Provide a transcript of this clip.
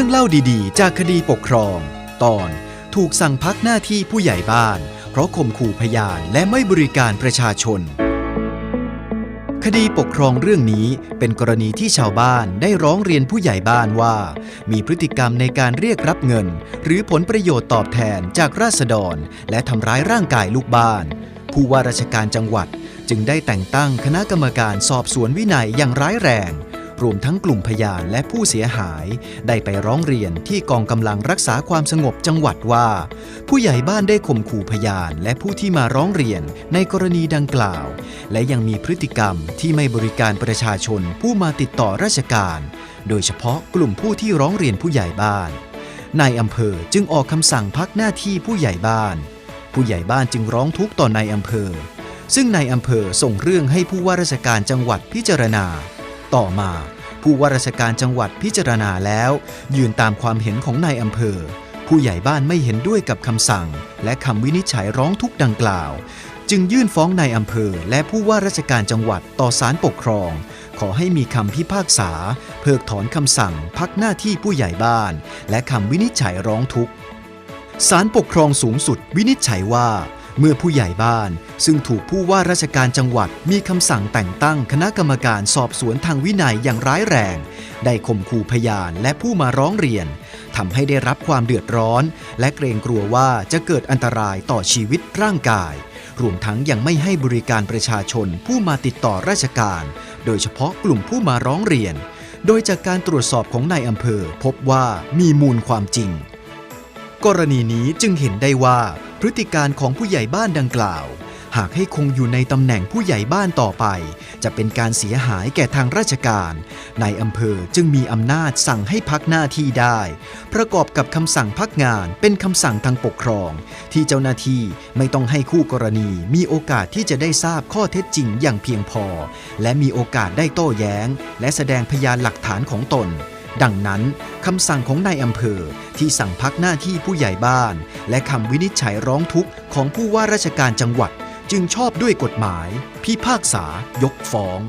รื่องเล่าดีๆ จากคดีปกครอง ตอนถูกสั่งพักหน้าที่ผู้ใหญ่บ้าน เพราะข่มขู่พยานและไม่บริการประชาชน คดีปกครองเรื่องนี้เป็นกรณีที่ชาวบ้านได้ร้องเรียนผู้ใหญ่บ้านว่า มีพฤติกรรมในการเรียกรับเงิน หรือผลประโยชน์ตอบแทนจากราษฎร และทำร้ายร่างกายลูกบ้าน ผู้ว่าราชการจังหวัดจึงได้แต่งตั้งคณะกรรมการสอบสวนวินัยอย่างร้ายแรง รวมทั้งกลุ่มพยานและผู้เสียหาย ได้ไปร้องเรียนที่กองกำลังรักษาความสงบจังหวัดว่า ผู้ใหญ่บ้านได้ข่มขู่พยานและผู้ที่มาร้องเรียนในกรณีดังกล่าว และยังมีพฤติกรรมที่ไม่บริการประชาชนผู้มาติดต่อราชการ โดยเฉพาะกลุ่มผู้ที่ร้องเรียนผู้ใหญ่บ้านนายอำเภอจึงออกคำสั่งพักหน้าที่ผู้ใหญ่บ้าน ผู้ใหญ่บ้านจึงร้องทุกข์ต่อนายอำเภอ ซึ่งนายอำเภอส่งเรื่องให้ผู้ว่าราชการจังหวัดพิจารณา ต่อมา ผู้ว่าราชการจังหวัดพิจารณาแล้ว ยืนตามความเห็นของนายอำเภอ ผู้ใหญ่บ้านไม่เห็นด้วยกับคำสั่ง และคำวินิจฉัยร้องทุกข์ดังกล่าว จึงยื่นฟ้องนายอำเภอ และผู้ว่าราชการจังหวัดต่อศาลปกครอง ขอให้มีคำพิพากษา เพิกถอนคำสั่ง พักหน้าที่ผู้ใหญ่บ้าน และคำวินิจฉัยร้องทุกข์ศาลปกครองสูงสุดวินิจฉัยว่า เมื่อผู้ใหญ่บ้านซึ่งถูกผู้ว่าราชการจังหวัดมีคำสั่งแต่งตั้งคณะกรรมการสอบสวนทางวินัยอย่างร้ายแรง ได้ข่มขู่พยานและผู้มาร้องเรียนทำให้ได้รับความเดือดร้อน และเกรงกลัวว่าจะเกิดอันตรายต่อชีวิตร่างกาย รวมทั้งยังไม่ให้บริการประชาชนผู้มาติดต่อราชการ โดยเฉพาะกลุ่มผู้มาร้องเรียน โดยจากการตรวจสอบของนายอำเภอ พบว่ามีมูลความจริง กรณีนี้จึงเห็นได้ว่า พฤติการของผู้ใหญ่บ้านดังกล่าว หากให้คงอยู่ในตำแหน่งผู้ใหญ่บ้านต่อไป จะเป็นการเสียหายแก่ทางราชการนายอำเภอจึงมีอำนาจสั่งให้พักหน้าที่ได้ ประกอบกับคำสั่งพักงานเป็นคำสั่งทางปกครอง ที่เจ้าหน้าที่ไม่ต้องให้คู่กรณีมีโอกาสที่จะได้ทราบข้อเท็จจริงอย่างเพียงพอ และมีโอกาสได้โต้แย้ง และแสดงพยานหลักฐานของตนดังนั้นคำสั่งของนายอำเภอที่สั่งพักหน้าที่ผู้ใหญ่บ้าน และคำวินิจฉัยร้องทุกข์ของผู้ว่าราชการจังหวัด จึงชอบด้วยกฎหมาย พิพากษายกฟ้อง